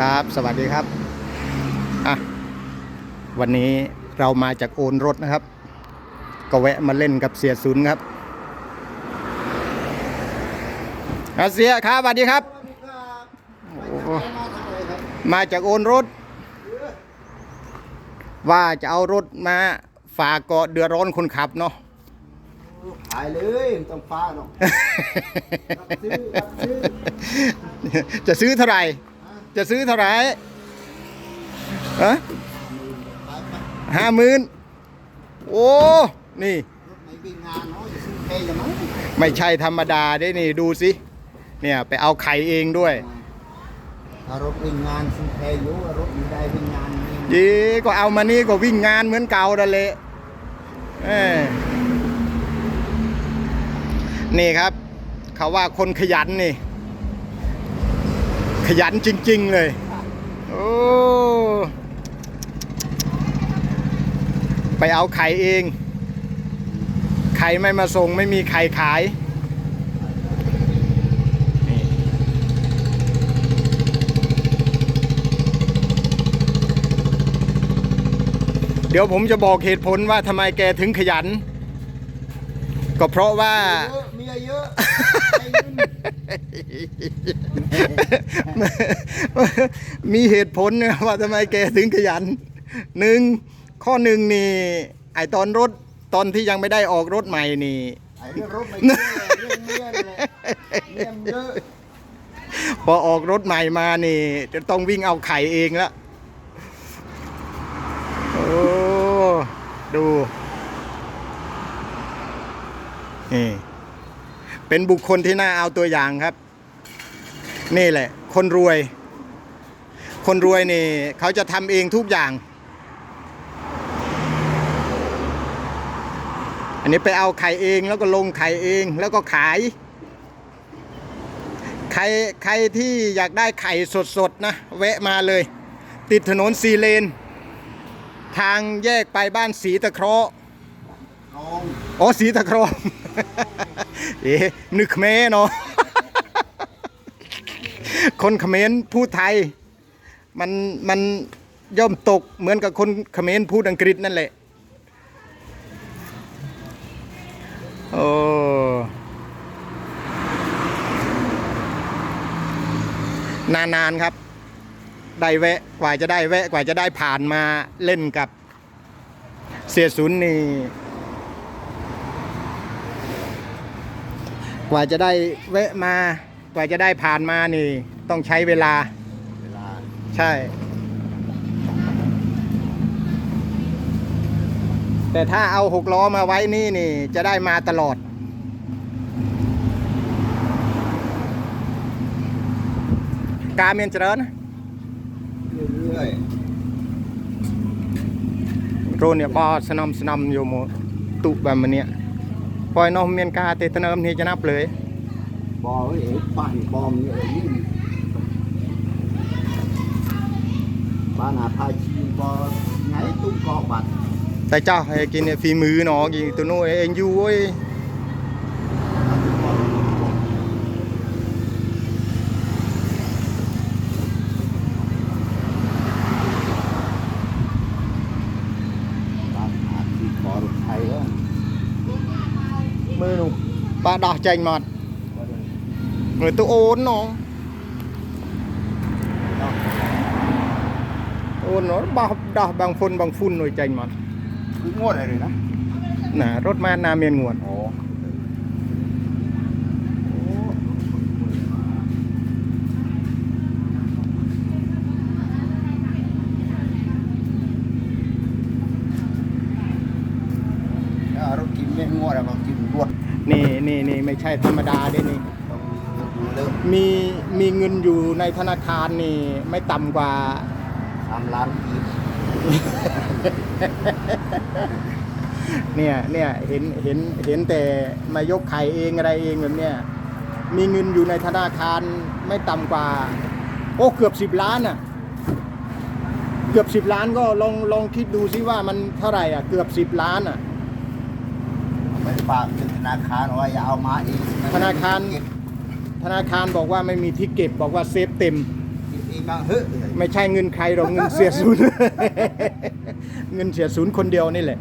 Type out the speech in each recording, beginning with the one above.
ครับ สวัสดีครับ อะ วันนี้เรามาจากโอนรถนะครับ ก็แวะมาเล่นกับเสียศูนย์ครับอะเสียครับสวัสดีครับโอ้โหมาจากโอนรถ ว่าจะเอารถมาฝากก็เดือดร้อนคนขับเนาะขายเลยไม่ต้องฟ้าหรอกรับซื้อรับซื้อจะซื้อเท่าไหร่ จะซื้อเท่าไหร่ฮะขายไปห้าหมื่นโอ้ นี่รถไหนวิ่งงานเนาะจะซื้อแพงอย่างมั้งไม่ใช่ธรรมดาได้นี่ดูสิ เนี่ย ไปเอาไข่เองด้วยถ้ารถวิ่งงานซื้อแพงอยู่รถไม่ได้วิ่งงานนี่ยีก็เอามานี่ก็วิ่งงานเหมือนเก่าดันเละเอ้ยนี่ครับ เขาว่าคนขยันนี่ข ยันจริง ๆ เลย โอ้ ไปเอาไข่เอง ไข่ไม่มาส่งไม่มีไข่ขายนี่เดี๋ยวผมจะบอกเหตุผลว่าทำไมแกถึงขยัน ก็เพราะว่า เยอะเมียเยอะใช้เงิน มีเหตุผลนะว่าทำไมแกถึงขยันหนึ่งข้อหนึ่งนี่ ไอตอนรถตอนที่ยังไม่ได้ออกรถใหม่นี่ไอเรื่องรถไม่เยเรื่องเมียนี่แหละเมียเยอะพอออกรถใหม่มานี่ จะต้องวิ่งเอาไข่เองล้วโอ้ดูนี่ เป็นบุคคลที่น่าเอาตัวอย่างครับ นี่แหละ คนรวย คนรวยนี่เขาจะทำเองทุกอย่าง อันนี้ไปเอาไข่เองแล้วก็ลงไข่เองแล้วก็ขาย ใครใครที่อยากได้ไข่สดๆนะแวะมาเลย ติดถนนซีเลน ทางแยกไปบ้านสีตะเคราะห์น้องอ๋อสีตะเคราะห์ เอ๊นึกเขมรเนาะคนเขมรพูดไทย มันมันย่อมตกเหมือนกับคนเขมรพูดอังกฤษนั่นแหละ โอ้นานๆครับ ได้แวะกว่าจะได้แวะกว่าจะได้ผ่านมาเล่นกับเสียศูนย์นี่ กว่าจะได้แวะมากว่าจะได้ผ่านมานี่ ต้องใช้เวลา เวลาใช่ แต่ถ้าเอาหกล้อมาไว้นี่นี่ จะได้มาตลอด กาเมียนเจริญนะเรื่อยโรนเนี่ยบอสนอมสนอมอยู่หมดตุแบบมันเนี่ย ปล่อยน้องเมียนกาเตตะเนิมนี่จะนับเลย ๆบอเอ๋ป้านบอมเนี่ยยิ่งบ้านอาพาชีบอไงตุ้งกอบัตร แต่เจ้าให้กินเนี่ยฝีมือเนาะกินตัวโน้นเองอยู่เว้ย ดอกใจหมดเหมือนตัวโอนเนาะโอนเนาะบาดอกบางฟุนบางฟุ้นหน่อยใจหมดคืองวดอะไรเลยนะน่ะรถมานาเมียนงวดโอ้ถ้ารถกินเม่นงวดแล้วก็กินรวด นี่นี่นี่ไม่ใช่ธรรมดาเด้นี่ต้องดูเริ่มมีมีเงินอยู่ในธนาคารนี่ ไม่ต่ำกว่าสามล้านกีบเนี่ยเนี่ยเห็นเห็นเห็นแต่มายกไข่เองอะไรเองแบบเนี้ยมีเงินอยู่ในธนาคารไม่ต่ำกว่า โอ้เกือบสิบล้านอะ เกือบสิบล้านก็ลองลองคิดดูซิว่ามันเท่าไหร่อะ เกือบสิบล้านอะไป ฝากที่ธนาคารว่าอย่าเอามาเองธนาคาร เก็บธนาคารบอกว่าไม่มีที่เก็บบอกว่าเซฟเต็ม เก็บเองบ้างเฮ้ยไม่ใช่เงินใครหรอกเงินเสียศูนย์ เงินเสียศูนย์คนเดียวนี่แหละ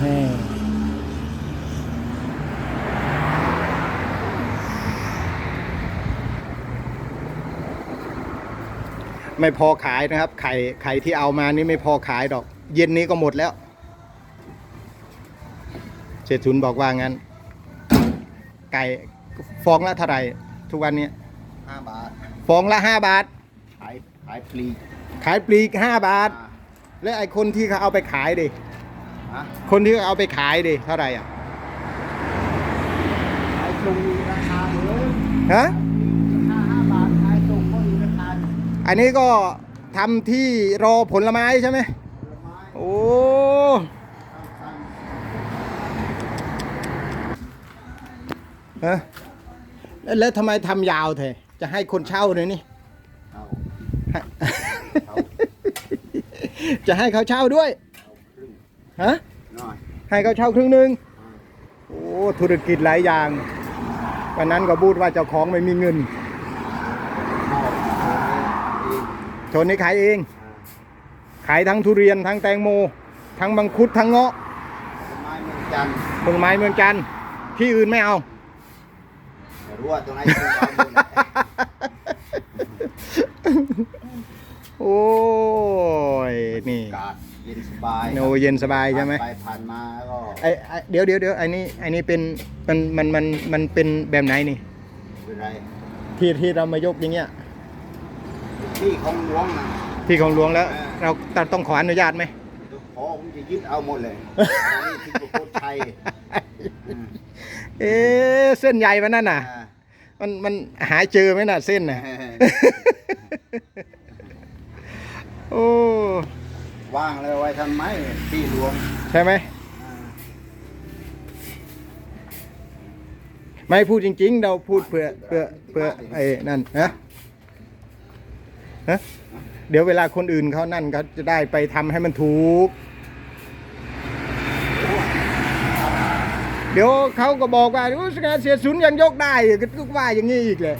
แน่ ไม่พอขายนะครับ ไข่ไข่ที่เอามานี่ไม่พอขายดอก เย็นนี้ก็หมดแล้วเศรษฐุนบอกว่างั้น ไก่ฟองละเท่าไหร่ทุกวันนี้ห้าบาทฟองละห้าบาท ขายขายปลีกขายปลีกห้าบาท และไอคนที่เขาเอาไปขายดิฮะคนที่เขาเอาไปขายดิเท่าไหร่อะขายตรงมีราคาเหรือฮะ ราคาห้าบาทขายตรงก็มีราคา อันนี้ก็ทำที่รอผลไม้ใช่ไหมผลไม้โอ้ฮะแล้วแล้วทำไมทำยาวเถอะจะให้คนเช่าเลยนี่เอาให้จะให้เขาเช่าด้วยฮะหน่อยให้เขาเช่าครึ่งหนึ่งโอ้ธุรกิจหลายอย่าง วันนั้นก็พูดว่าเจ้าของไม่มีเงิน เอาเอง ชนนี้ขายเอง ขายทั้งทุเรียนทั้งแตงโม ทั้งมังคุดทั้งเงาะผลไม้เมืองจันทร์ผลไม้เมืองจันทร์ที่อื่นไม่เอา ไม่รู้ว่าตรงไหนจะเอาหมดแหละโอ้ยนี่ อากาศเย็นสบายโนเย็นสบายใช่ไหม ผ่านไปผ่านมาก็ไอ้ไอ้เดี๋ยวเดี๋ยวเดี๋ยวไอ้นี่ไอ้นี่เป็นมันมันมันมันเป็นแบบไหนนี่ เป็นไรที่ที่เรามายกอย่างเงี้ย ที่ของหลวงนะ ที่ของหลวงแล้วเราเราต้องขออนุญาตไหมขอผมจะยึดเอาหมดเลยอันนี้ที่ประโคนชัยอืมเอ๊ะเส้นใหญ่มันนั่นน่ะอ่ามันมันหาเจอไหมน่ะเส้นน่ะโอ้ว่างเลยไว้ทำไมที่หลวง ใช่ไหมอ่าไม่พูดจริง ๆ เราพูดเพื่อเพื่อเพื่อไอ้นั่นฮะ ฮะเดี๋ยวเวลาคนอื่นเขานั่นเขาจะได้ไปทำให้มันถูก เดี๋ยวเขาก็บอกว่ารู้สึกเสียศูนย์ยังยกได้ก็ว่าอย่างนี้อีกเลย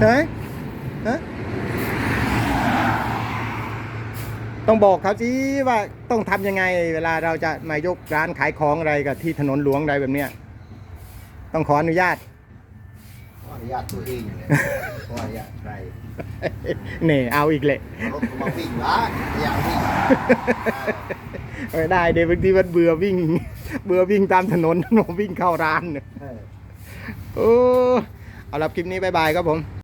เฮ้ยฮะต้องบอกเขาสิว่าต้องทำยังไง เวลาเราจะมายกร้านขายของอะไรกับที่ถนนหลวงอะไรแบบเนี้ยต้องขออนุญาต ออนุญาตตัวเองเลยขออนุญาตใครเนี่ยเอาอีกเลยรถก็มาวิ่งละอยากวิ่งไม่ได้เดี๋ยวบางทีมันเบื่อวิ่ง เบื่อวิ่งตามถนนมาวิ่งเข้าร้านเนี่ยเออโอ้เอาละคลิปนี้บายบายครับผม